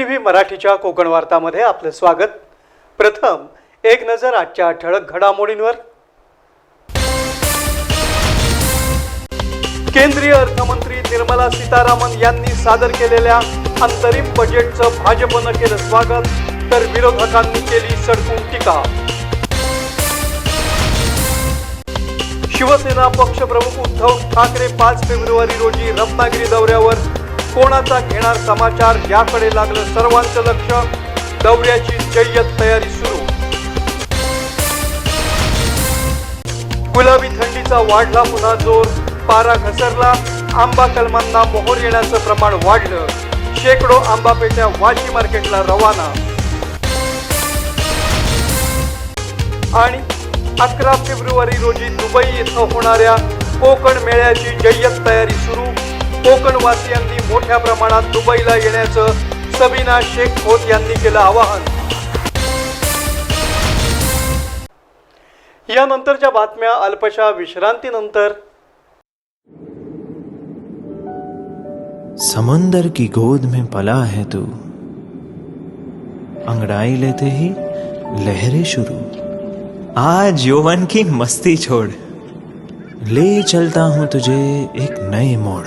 T V मराठीच्या कोकण वार्तामध्ये आपलं स्वागत. प्रथम एक नजर आजच्या ठळक घडामोडींवर. केंद्रीय अर्थमंत्री निर्मला सीतारामन यांनी सादर केलेल्या अंतरिम बजेटचं भाजपनं केलं स्वागत तर विरोधकांनी केली सडकून टीका. शिवसेना पक्षप्रमुख उद्धव ठाकरे पाच फेब्रुवारी रोजी रत्नागिरी दौऱ्यावर कोणाचा घेणार समाचार याकडे लागलं सर्वांचं लक्ष. दौऱ्याची जय्यत तयारी सुरू. गुलाबी थंडीचा वाढला पुन्हा जोर. पारा घसरला. आंबा कलमांना मोहर येण्याचं प्रमाण वाढलं. शेकडो आंबा पेट्या वाशी मार्केटला रवाना. आणि अकरा फेब्रुवारी रोजी दुबई इथं होणाऱ्या कोकण मेळ्याची जय्यत तयारी सुरू. कोकणवासियांनी मोठ्या प्रमाणात दुबईला येण्याचं सबीना शेख खोत यांनी केलं आवाहन. यानंतरच्या बातम्या अल्पशा विश्रांतीनंतर. समंदर की गोद में पला है तू। अंगड़ाई लेते ही लहरें शुरू। आज यौवन की मस्ती छोड़। ले चलता हूं तुझे एक नए मोड़।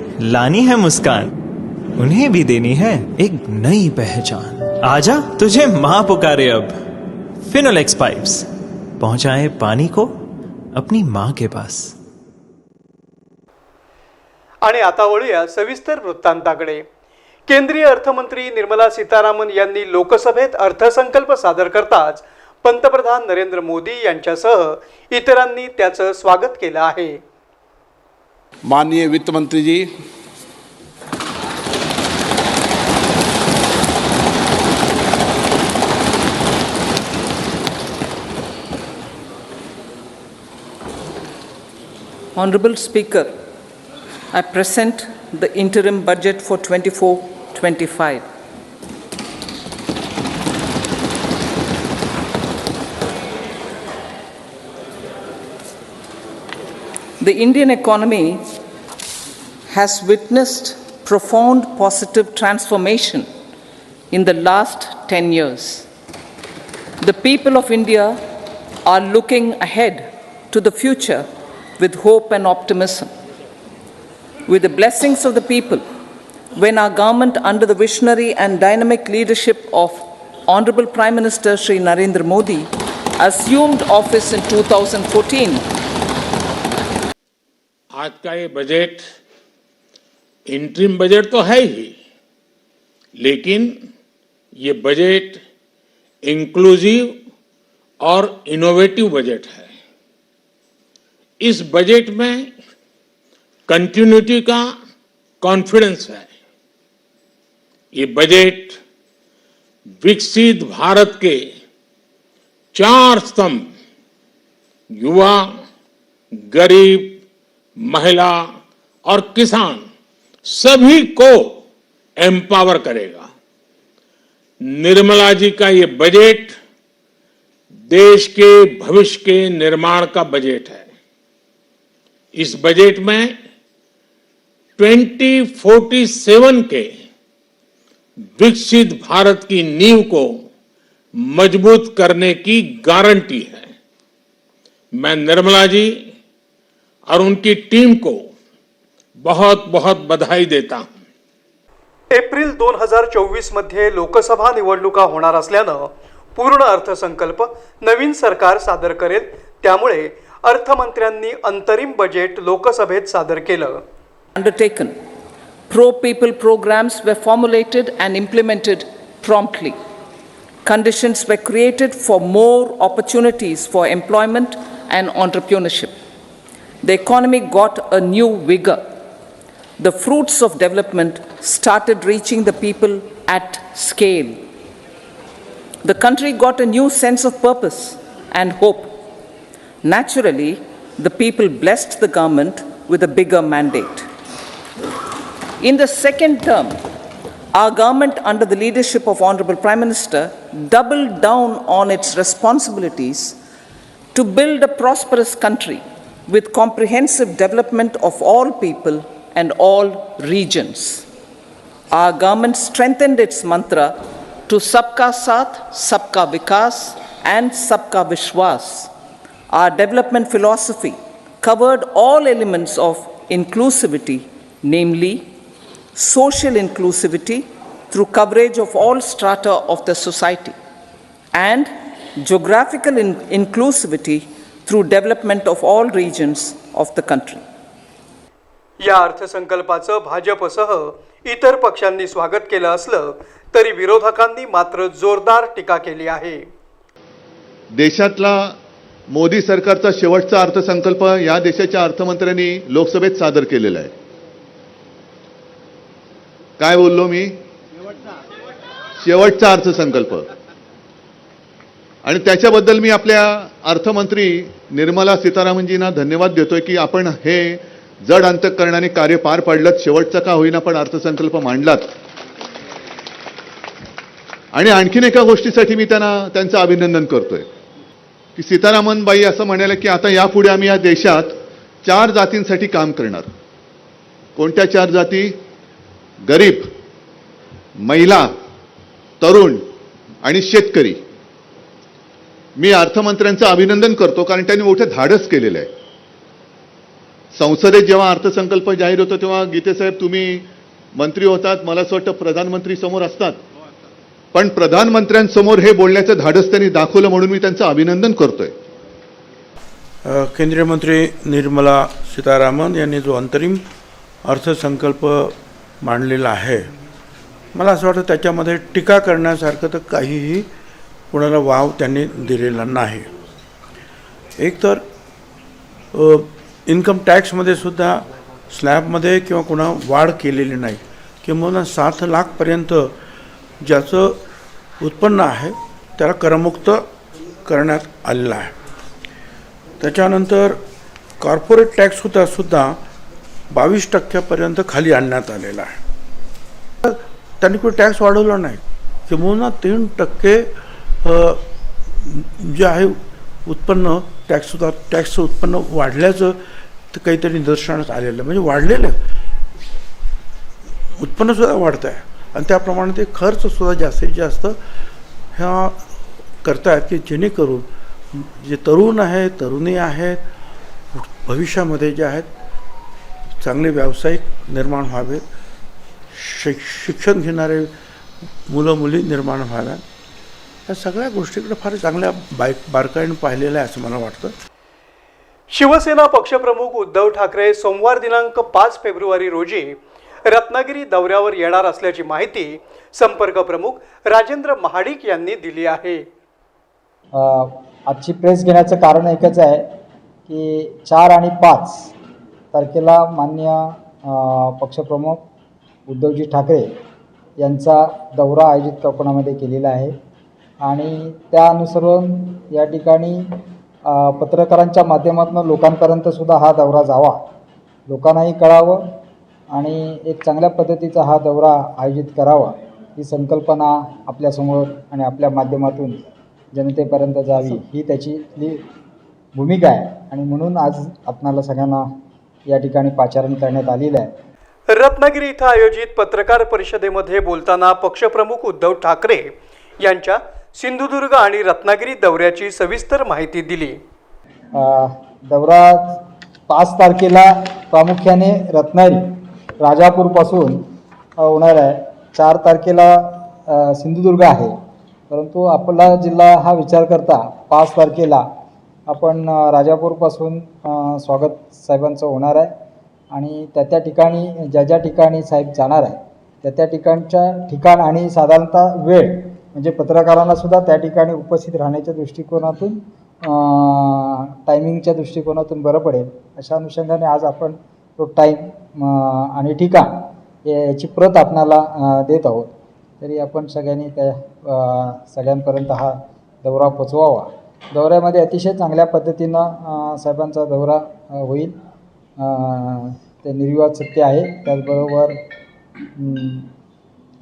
लानी है मुस्कान। उन्हें भी देनी है एक नई पहचान। आजा तुझे माँ पुकारे अब। फिनोलेक्स पाइप्स पहुंचाए पानी को अपनी माँ के पास। आणि आता वळूया सविस्तर वृत्तांताकडे. केंद्रीय अर्थमंत्री निर्मला सीतारामन यांनी लोकसभेत अर्थसंकल्प सादर करताच पंतप्रधान नरेंद्र मोदी यांच्यासह इतरांनी त्याचं स्वागत केलं आहे. माननीय वित्त मंत्री जी Honorable Speaker, I present the interim budget for 24-25. The Indian economy has witnessed profound positive transformation in the last 10 years. The people of India are looking ahead to the future with hope and optimism. With the blessings of the people, when our government, under the visionary and dynamic leadership of Honorable Prime Minister Sri Narendra Modi, assumed office in 2014, आज का ये budget interim budget तो है ही, लेकिन ये budget inclusive और innovative budget है। इस बजट में कंटिन्यूटी का कॉन्फिडेंस है। ये बजट विकसित भारत के चार स्तंभ, युवा, गरीब महिला और किसान सभी को एम्पावर करेगा। निर्मला जी का ये बजट देश के भविष्य के निर्माण का बजट है। इस बजट में 2047 के विकसित भारत की नींव को मज़बूत करने की गारंटी है। मैं निर्मला जी और उनकी टीम को बहुत बहुत बधाई देता हूँ। एप्रिल दोन हजार चोवीसमध्ये लोकसभा निवडणुका होणार असल्यानं पूर्ण अर्थसंकल्प नवीन सरकार सादर करेल. त्यामुळे अर्थमंत्र्यांनी अंतरिम बजेट लोकसभेत सादर केलं. Undertaken pro people programmes were formulated and implemented promptly conditions were created for more opportunities for employment and entrepreneurship The economy got a new vigor. the fruits of development started reaching the people at scale. The country got a new sense of purpose and hope. Naturally, the people blessed the government with a bigger mandate. In the second term, our government, under the leadership of Honorable Prime Minister, doubled down on its responsibilities to build a prosperous country with comprehensive development of all people and all regions. Our government strengthened its mantra to Sabka Saath, Sabka Vikas, and Sabka Vishwas. Our development philosophy covered all elements of inclusivity, namely social inclusivity through coverage of all strata of the society, and geographical in- inclusivity through development of all regions of the country. या अर्थसंकल्पाचं भाजपसह इतर पक्षांनी स्वागत केलं असलं तरी विरोधकांनी मात्र जोरदार टीका केली आहे. देशातला मोदी सरकारचा शेवटचा अर्थसंकल्प या देशाच्या अर्थमंत्र्यांनी लोकसभेत सादर केलेला आहे. काय बोललो मी? शेवटचा अर्थसंकल्प. आणि त्याच्याबद्दल मी आपल्या अर्थमंत्री निर्मला सीतारामनजींना धन्यवाद देतोय की आपण हे जड अंतकरणाने कार्य पार पाडलं शेवटचा का होईना पण अर्थसंकल्प मांडलात. आणि आणखीन एका गोष्टीसाठी मी त्यांना त्यांचं अभिनंदन करतोय. की सीतारामन बाई असं म्हणाले की आता यापुढे आम्ही या देशात चार जातींसाठी काम करणार. कोणत्या चार जाती? गरीब महिला तरुण आणि शेतकरी. मी अर्थमंत्र्यांचं अभिनंदन करतो कारण त्यांनी मोठं धाडस केलेलं आहे. संसदेत जेव्हा अर्थसंकल्प जाहीर होतो तेव्हा गीतेसाहेब तुम्ही मंत्री होतात मला असं वाटतं प्रधानमंत्री समोर असतात. पण प्रधानमंत्र्यांसमोर हे बोलण्याचं धाडस त्यांनी दाखवलं म्हणून मी त्यांचं अभिनंदन करतोय. केंद्रीय मंत्री निर्मला सीतारामन यांनी जो अंतरिम अर्थसंकल्प मांडलेला आहे मला असं वाटतं त्याच्यामध्ये टीका करण्यासारखं तर काहीही कुणाला वाव त्यांनी दिलेला नाही. एकतर इन्कम टॅक्समध्ये सुद्धा स्लॅबमध्ये किंवा कुणा वाढ केलेली नाही. किंवा सात लाखपर्यंत ज्याचं उत्पन्न आहे त्याला करमुक्त करण्यात आलेलं आहे. त्याच्यानंतर कॉर्पोरेट टॅक्स सुद्धा सुद्धा बावीस टक्क्यापर्यंत खाली आणण्यात आलेला आहे. तर त्यांनी काही टॅक्स वाढवला नाही. किंवा तीन टक्के जे आहे उत्पन्न टॅक्ससुद्धा टॅक्सचं उत्पन्न वाढल्याचं ते काहीतरी निदर्शनात आलेलं. आहे. म्हणजे वाढलेलं. उत्पन्नसुद्धा वाढतं आहे आणि त्याप्रमाणे ते खर्चसुद्धा जास्तीत जास्त ह्या करतायत की जेणेकरून जे तरुण आहेत तरुणी आहेत भविष्यामध्ये जे आहेत चांगले व्यावसायिक निर्माण व्हावेत. शिक्षण घेणारे मुलं मुली निर्माण व्हाव्यात. या सगळ्या गोष्टीकडे फार चांगल्या बाईक बारकाईने पाहिलेल्या आहे असं मला वाटतं. शिवसेना पक्षप्रमुख उद्धव ठाकरे सोमवार दिनांक पाच फेब्रुवारी रोजी रत्नागिरी दौऱ्यावर येणार असल्याची माहिती संपर्क प्रमुख राजेंद्र महाडिक यांनी दिली आहे. आजची प्रेस घेण्याचं कारण एकच आहे की चार आणि पाच तारखेला मान्य पक्षप्रमुख उद्धवजी ठाकरे यांचा दौरा आयोजित कोकणामध्ये केलेला आहे. आणि त्या अनुसरून या ठिकाणी पत्रकारांच्या माध्यमातून लोकांपर्यंत सुद्धा हा दौरा जावा. लोकांनाही कळावं आणि एक चांगल्या पद्धतीचा हा दौरा आयोजित करावा. ही संकल्पना आपल्यासमोर आणि आपल्या माध्यमातून जनतेपर्यंत जावी. ही त्याची भूमिका आहे. आणि म्हणून आज आपणाला सगळ्यांना या ठिकाणी पाचारण करण्यात आलेलं आहे. रत्नागिरी इथं आयोजित पत्रकार परिषदेमध्ये बोलताना पक्षप्रमुख उद्धव ठाकरे यांच्या सिंधुदुर्ग आणि रत्नागिरी दौऱ्याची सविस्तर माहिती दिली. दौरा पाच तारखेला प्रामुख्याने रत्नागिरी राजापूरपासून होणार आहे. चार तारखेला सिंधुदुर्ग आहे. परंतु आपला जिल्हा हा विचार करता पाच तारखेला आपण राजापूरपासून स्वागत साहेबांचं होणार आहे. आणि त्या त्या ठिकाणी ज्या ज्या ठिकाणी साहेब जाणार आहे त्या त्या ठिकाणच्या ठिकाण आणि साधारणतः वेळ म्हणजे पत्रकारांना सुद्धा त्या ठिकाणी उपस्थित राहण्याच्या दृष्टिकोनातून टायमिंगच्या दृष्टिकोनातून बरं पडेल. अशा अनुषंगाने आज आपण तो टाईम आणि ठिकाण याची प्रत आपणाला देत आहोत. तरी आपण सगळ्यांनी त्या सगळ्यांपर्यंत हा दौरा पोचवावा. दौऱ्यामध्ये अतिशय चांगल्या पद्धतीनं साहेबांचा दौरा होईल. ते निर्विवाद सत्य आहे. त्याचबरोबर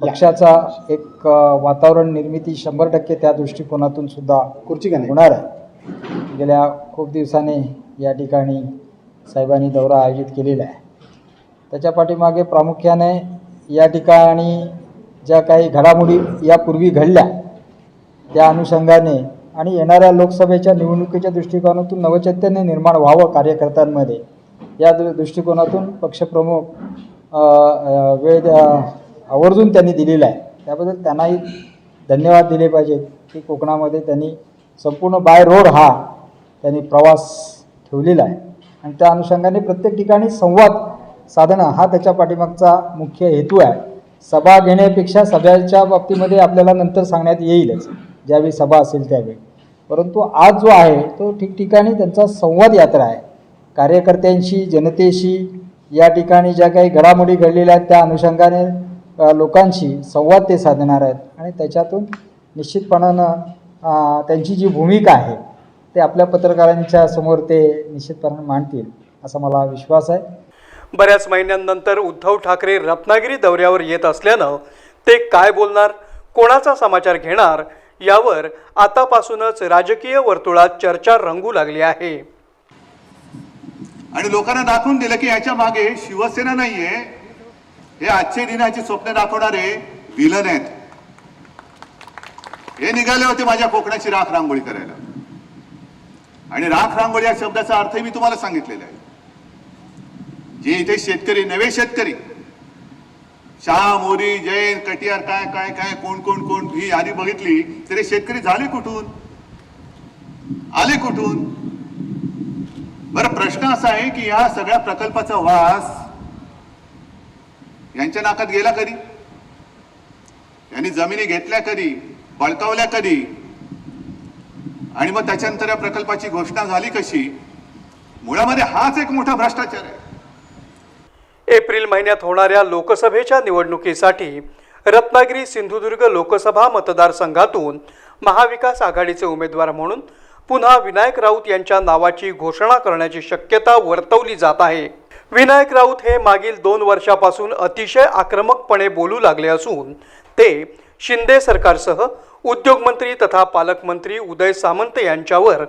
पक्षाचा एक वातावरण निर्मिती शंभर टक्के त्या दृष्टिकोनातून सुद्धा खुर्ची होणार आहे. गेल्या खूप दिवसाने या ठिकाणी साहेबांनी दौरा आयोजित केलेला आहे. त्याच्या पाठीमागे प्रामुख्याने या ठिकाणी ज्या काही घडामोडी यापूर्वी घडल्या त्या अनुषंगाने आणि येणाऱ्या लोकसभेच्या निवडणुकीच्या दृष्टिकोनातून नवचैतन्य निर्माण व्हावं कार्यकर्त्यांमध्ये या दृ दृष्टिकोनातून पक्षप्रमुख वेळ आवर्जून त्यांनी दिलेला आहे. त्याबद्दल त्यांनाही धन्यवाद दिले पाहिजेत की कोकणामध्ये त्यांनी संपूर्ण बाय रोड हा त्यांनी प्रवास ठेवलेला आहे. आणि त्या अनुषंगाने प्रत्येक ठिकाणी संवाद साधणं हा त्याच्या पाठीमागचा मुख्य हेतू आहे. सभा घेण्यापेक्षा सभेच्या बाबतीमध्ये आपल्याला नंतर सांगण्यात येईलच. ज्यावेळी सभा असेल त्यावेळी. परंतु आज जो आहे तो ठिकठिकाणी त्यांचा संवाद यात्रा आहे. कार्यकर्त्यांशी जनतेशी या ठिकाणी ज्या काही घडामोडी घडलेल्या आहेत त्या अनुषंगाने लोकांशी संवाद ते साधणार आहेत आणि त्याच्यातून निश्चितपणानं त्यांची जी भूमिका आहे ते आपल्या पत्रकारांच्या समोर ते निश्चितपणाने मांडतील असा मला विश्वास आहे. बऱ्याच महिन्यांनंतर उद्धव ठाकरे रत्नागिरी दौऱ्यावर येत असल्यानं ते काय बोलणार कोणाचा समाचार घेणार यावर आतापासूनच राजकीय वर्तुळात चर्चा रंगू लागली आहे. आणि लोकांना दाखवून दिलं की याच्या मागे शिवसेना नाहीये हे आजचे दिनाची स्वप्न दाखवणारे विलन आहेत. हे निघाले होते माझ्या कोकणाची राख रांगोळी करायला. आणि राख रांगोळी या शब्दाचा अर्थ मी तुम्हाला सांगितलेला आहे. जे इथे शेतकरी नवे शेतकरी शाह मोरी जैन कटियार काय काय काय कोण कोण कोण ही यादी बघितली तरी शेतकरी झाले कुठून? आले कुठून? बरं प्रश्न असा आहे की या सगळ्या प्रकल्पाचा वास यांच्या नाकात गेला कधी? यांनी जमिनी घेतल्या कधी? बळकावल्या कधी? आणि मग त्याच्यानंतर या प्रकल्पाची घोषणा झाली कशी? मुळामध्ये हाच एक मोठा भ्रष्टाचार आहे. एप्रिल महिन्यात होणाऱ्या लोकसभेच्या निवडणुकीसाठी रत्नागिरी सिंधुदुर्ग लोकसभा मतदारसंघातून महाविकास आघाडीचे उमेदवार म्हणून पुन्हा विनायक राऊत यांच्या नावाची घोषणा करण्याची शक्यता वर्तवली जात आहे. विनायक राऊत हे मागील दोन वर्षापासून अतिशय आक्रमकपणे बोलू लागले असून ते शिंदे सरकारसह उद्योगमंत्री तथा पालकमंत्री उदय सामंत यांच्यावर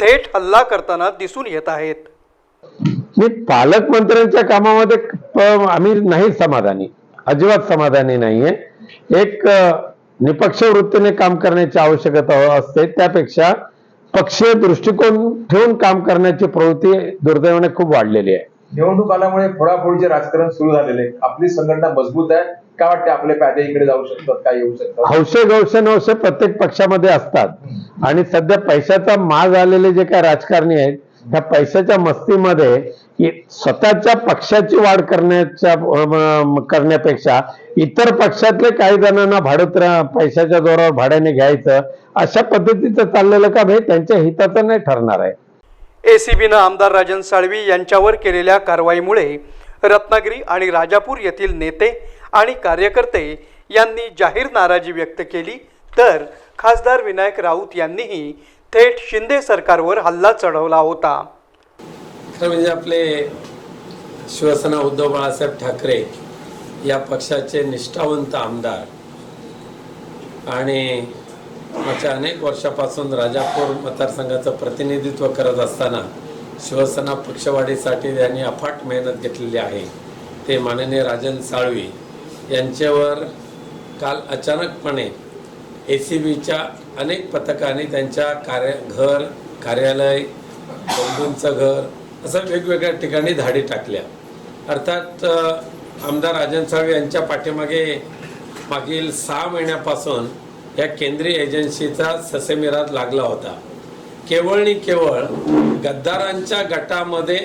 थेट हल्ला करताना दिसून येत आहेत. मी पालकमंत्र्यांच्या कामामध्ये आम्ही नाही समाधानी अजिबात समाधानी नाहीये. एक निपक्ष वृत्तीने काम करण्याची आवश्यकता असते. त्यापेक्षा पक्षीय दृष्टिकोन ठेवून काम करण्याची प्रवृत्ती दुर्दैवाने खूप वाढलेली आहे. निवडणूक आल्यामुळे फोडाफोडीचे राजकारण सुरू झालेले आहे. आपली संघटना मजबूत आहे. काय वाटते आपले फायदे इकडे जाऊ शकतात काय येऊ शकतात? हौशे गौशे नवशे प्रत्येक पक्षामध्ये असतात. आणि सध्या पैशाचा माज आलेले जे काय राजकारणी आहेत त्या पैशाच्या मस्तीमध्ये स्वतःच्या पक्षाची वाढ करण्याच्या करण्यापेक्षा इतर पक्षातले काही जणांना भाडोत्रा पैशाच्या जोरावर भाड्याने घ्यायचं अशा पद्धतीचं चाललेलं काम हे त्यांच्या हिताचं नाही ठरणार आहे. ए सी बीनं आमदार राजन साळवी यांच्यावर केलेल्या कारवाईमुळे रत्नागिरी आणि राजापूर येथील नेते आणि कार्यकर्ते यांनी जाहीर नाराजी व्यक्त केली. तर खासदार विनायक राऊत यांनीही थेट शिंदे सरकारवर हल्ला चढवला होता. खरं म्हणजे आपले शिवसेना उद्धव बाळासाहेब ठाकरे या पक्षाचे निष्ठावंत आमदार आणि मागच्या अनेक वर्षापासून राजापूर मतदारसंघाचं प्रतिनिधित्व करत असताना शिवसेना पक्षवाढीसाठी त्यांनी अफाट मेहनत घेतलेली आहे. ते माननीय राजन साळवी यांच्यावर काल अचानकपणे ए सी बीच्या अनेक पथकांनी त्यांच्या कार्य घर कार्यालय बंधूंचं घर असं वेगवेगळ्या ठिकाणी धाडी टाकल्या. अर्थात आमदार राजन साळवी यांच्या पाठीमागे मागील सहा महिन्यापासून या केंद्रीय एजन्सीचा ससेमिराज लागला होता. केवळ आणि केवळ गद्दारांच्या गटामध्ये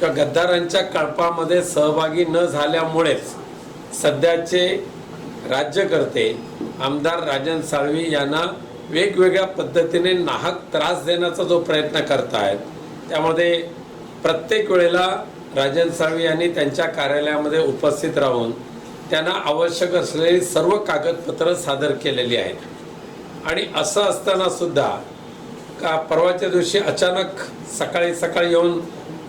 किंवा गद्दारांच्या कळपामध्ये सहभागी न झाल्यामुळेच सध्याचे राज्यकर्ते आमदार राजन साळवी यांना वेगवेगळ्या पद्धतीने नाहक त्रास देण्याचा जो प्रयत्न करतायत त्यामध्ये प्रत्येक वेळेला राजन साळवी यांनी त्यांच्या कार्यालयामध्ये उपस्थित राहून त्यांना आवश्यक असलेली सर्व कागदपत्र सादर केलेली आहेत. आणि असं असताना सुद्धा का परवाच्या दिवशी अचानक सकाळी सकाळी येऊन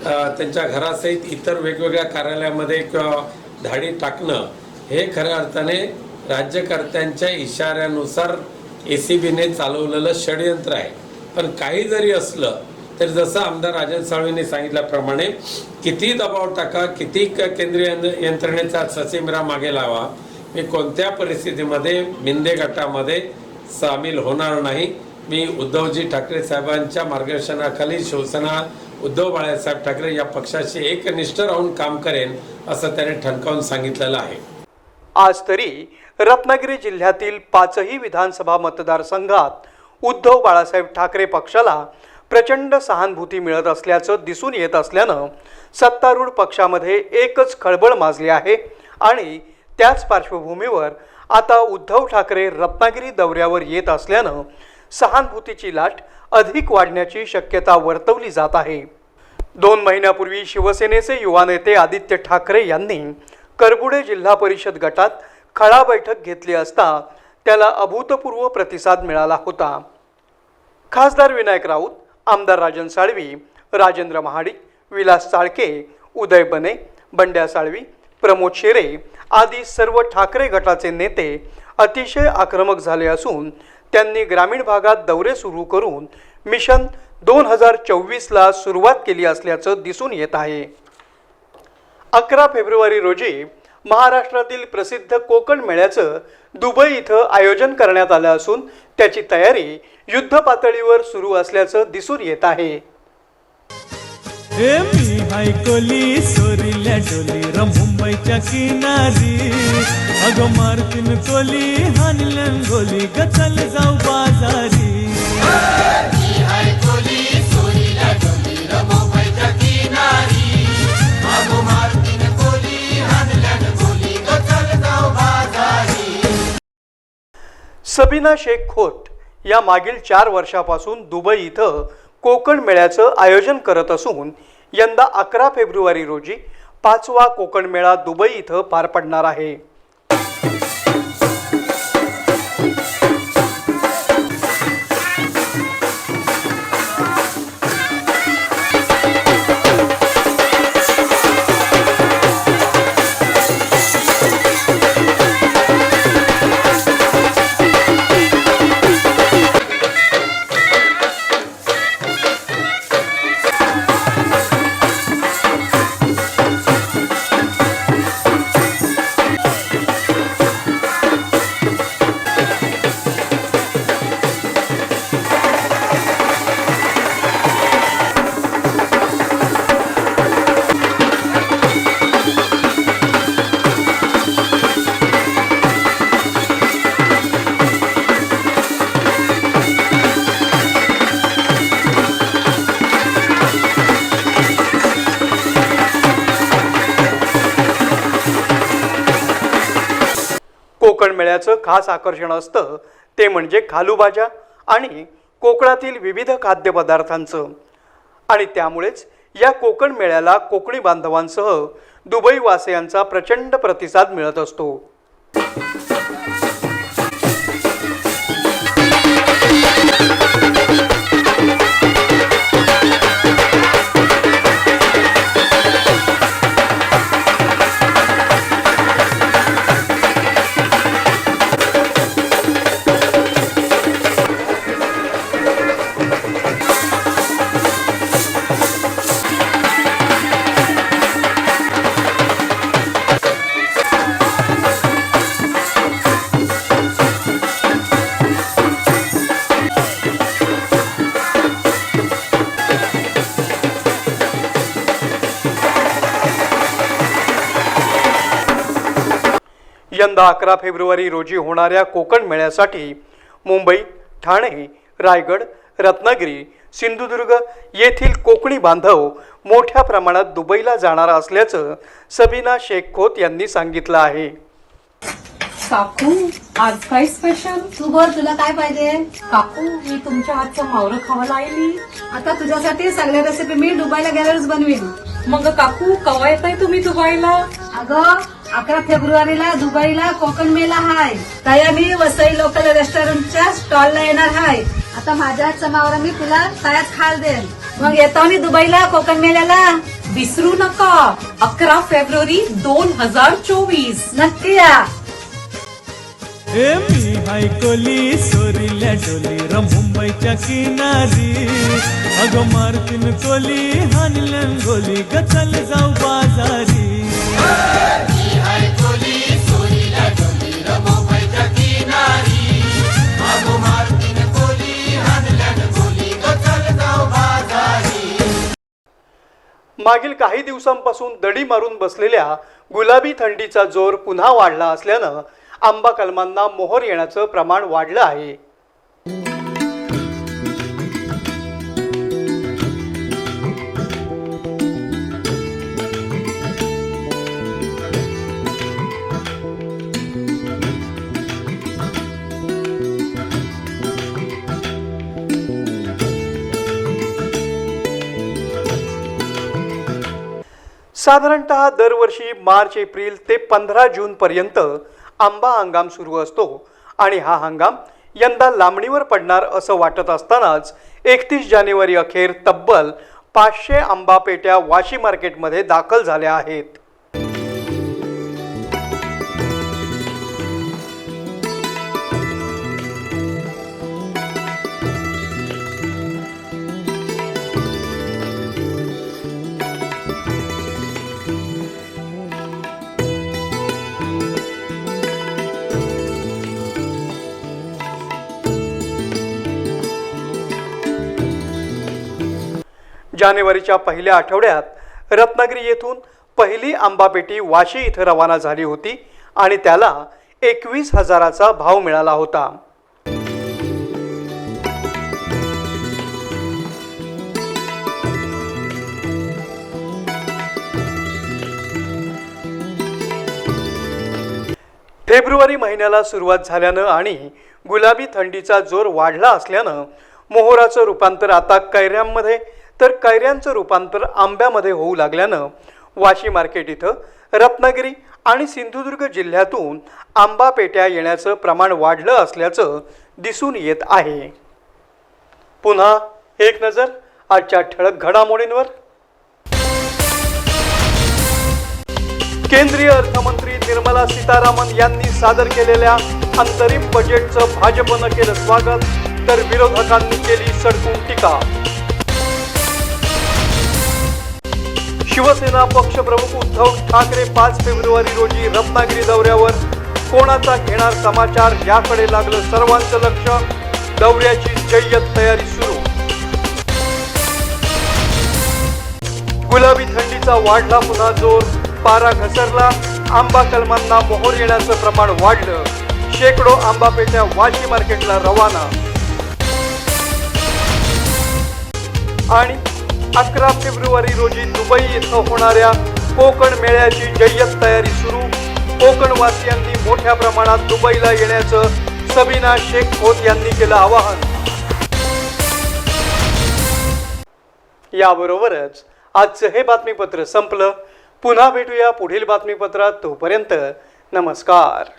त्यांच्या घरासहित इतर वेगवेगळ्या कार्यालयामध्ये किंवा धाडी टाकणं हे खऱ्या अर्थाने राज्यकर्त्यांच्या इशाऱ्यानुसार ए सी बीने चालवलेलं षडयंत्र आहे. पण काही जरी असलं तर जसं आमदार राजन साळवेंनी सांगितल्याप्रमाणे किती दबाव टाका किती केंद्रीय यंत्रणेचा ससेमिरा मागे लावा मी कोणत्या परिस्थितीमध्ये मिंदे गटामध्ये सामील होणार नाही. मी उद्धवजी ठाकरे साहेबांच्या मार्गदर्शनाखाली शिवसेना उद्धव बाळासाहेब ठाकरे या पक्षाशी एकनिष्ठ राहून काम करेन असं त्याने ठणकावून सांगितलेलं आहे. आज तरी रत्नागिरी जिल्ह्यातील पाचही विधानसभा मतदारसंघात उद्धव बाळासाहेब ठाकरे पक्षाला प्रचंड सहानुभूती मिळत असल्याचं दिसून येत असल्यानं सत्तारूढ पक्षामध्ये एकच खळबळ माजली आहे आणि त्याच पार्श्वभूमीवर आता उद्धव ठाकरे रत्नागिरी दौऱ्यावर येत असल्यानं सहानुभूतीची लाट अधिक वाढण्याची शक्यता वर्तवली जात आहे. दोन महिन्यापूर्वी शिवसेनेचे युवा नेते आदित्य ठाकरे यांनी करबुडे जिल्हा परिषद गटात खळा बैठक घेतली असता त्याला अभूतपूर्व प्रतिसाद मिळाला होता. खासदार विनायक राऊत आमदार राजन साळवी राजेंद्र महाडिक विलास चाळके उदय बने बंड्या साळवी प्रमोद शेरे आदी सर्व ठाकरे गटाचे नेते अतिशय आक्रमक झाले असून त्यांनी ग्रामीण भागात दौरे सुरू करून मिशन दोन हजार चोवीसला सुरुवात केली असल्याचं दिसून येत आहे. अकरा फेब्रुवारी रोजी महाराष्ट्रातील प्रसिद्ध कोकण मेळ्याचं दुबई इथं आयोजन करण्यात आलं असून त्याची तयारी युद्ध पातळीवर सुरू असल्याचं दिसून येत आहे. मुंबईच्या किनारी. अग मारतीन कोली हानलन गोली गचल जाऊ बाजारी. सबिना शेख खोत या मागील चार वर्षापासून दुबई इथं कोकण मेळ्याचं आयोजन करत असून यंदा अकरा फेब्रुवारी रोजी पाचवा कोकण मेळा दुबई इथं पार पडणार आहे. मेळ्याचं खास आकर्षण असतं ते म्हणजे खालूभाज्या आणि कोकणातील विविध खाद्यपदार्थांचं. आणि त्यामुळेच या कोकण मेळ्याला कोकणी बांधवांसह दुबई वासियांचा प्रचंड प्रतिसाद मिळत असतो. यंदा अकरा फेब्रुवारी रोजी होणाऱ्या कोकण मेळ्यासाठी मुंबई ठाणे रायगड रत्नागिरी सिंधुदुर्ग येथील कोकणी बांधव मोठ्या प्रमाणात दुबईला जाणार असल्याचं सबीना शेख खोत यांनी सांगितलं आहे. काकू आज काय स्पेशल तू बोल तुला काय पाहिजे? काकू मी तुमच्या हातचं मावरं खावायला आली आता तुझ्यासाठी सगळ्या रेसिपी मी दुबईला गेल्यावरच बनवीन. मग काकू कवा येताय तुम्ही दुबईला? अगं अकरा फेब्रुवारीला दुबईला कोकण मेला हाय. तया मी वसई लोकल रेस्टॉरंटच्या स्टॉलला येणार हाय. आता माझ्या चमावर मी तुला तयाच खाल देईल मग येतो मी दुबईला कोकण मेल्याला. विसरू नका. अकरा फेब्रुवारी दोन हजार चोवीस. नक्की या. ए मी ऐकली सोरील्या डोली र मुंबईच्या किनारी. अगं मारतीन कोली हानलन गोली गचल चल जाऊ बाजारी. मागील काही दिवसांपासून दडी मारून बसलेल्या गुलाबी थंडीचा जोर पुन्हा वाढला असल्यानं आंबा कलमांना मोहर येण्याचं प्रमाण वाढलं आहे. साधारणतः दरवर्षी मार्च एप्रिल ते पंधरा जूनपर्यंत आंबा हंगाम सुरू असतो आणि हा हंगाम यंदा लांबणीवर पडणार असं वाटत असतानाच एकतीस जानेवारी अखेर तब्बल पाचशे आंबा पेट्या वाशी मार्केटमध्ये दाखल झाल्या आहेत. जानेवारीच्या पहिल्या आठवड्यात रत्नागिरी येथून पहिली आंबापेटी वाशी इथं रवाना झाली होती आणि त्याला एकवीस हजाराचा भाव मिळाला होता. फेब्रुवारी महिन्याला सुरुवात झाल्यानं आणि गुलाबी थंडीचा जोर वाढला असल्यानं मोहराचं रूपांतर आता कैऱ्यांमध्ये तर कैऱ्यांचं रूपांतर आंब्यामध्ये होऊ लागल्यानं वाशी मार्केट इथं रत्नागिरी आणि सिंधुदुर्ग जिल्ह्यातून आंबा पेट्या येण्याचं प्रमाण वाढलं असल्याचं दिसून येत आहे. पुन्हा एक नजर आजच्या ठळक घडामोडींवर. केंद्रीय अर्थमंत्री निर्मला सीतारामन यांनी सादर केलेल्या अंतरिम बजेटचं भाजपनं केलं स्वागत तर विरोधकांनी केली सडकून टीका. शिवसेना पक्षप्रमुख उद्धव ठाकरे पाच फेब्रुवारी रोजी रत्नागिरी दौऱ्यावर. कोणाचा घेणार समाचार याकडे लागलं सर्वांचं लक्ष. दौऱ्याची जय्यत तयारी सुरू. गुलाबी थंडीचा वाढला पुन्हा जोर. पारा घसरला. आंबा कलमांना मोहर येण्याचं प्रमाण वाढलं. शेकडो आंबा पेट्या वाशी मार्केटला रवाना. आणि अकरा फेब्रुवारी रोजी दुबई इथं होणाऱ्या कोकण मेळ्याची जय्यत तयारी सुरू. कोकणवासियांनी मोठ्या प्रमाणात दुबईला येण्याचं सबीना शेख खोत यांनी केलं आवाहन. याबरोबरच आजचं हे बातमीपत्र संपलं. पुन्हा भेटूया पुढील बातमीपत्रात तोपर्यंत नमस्कार.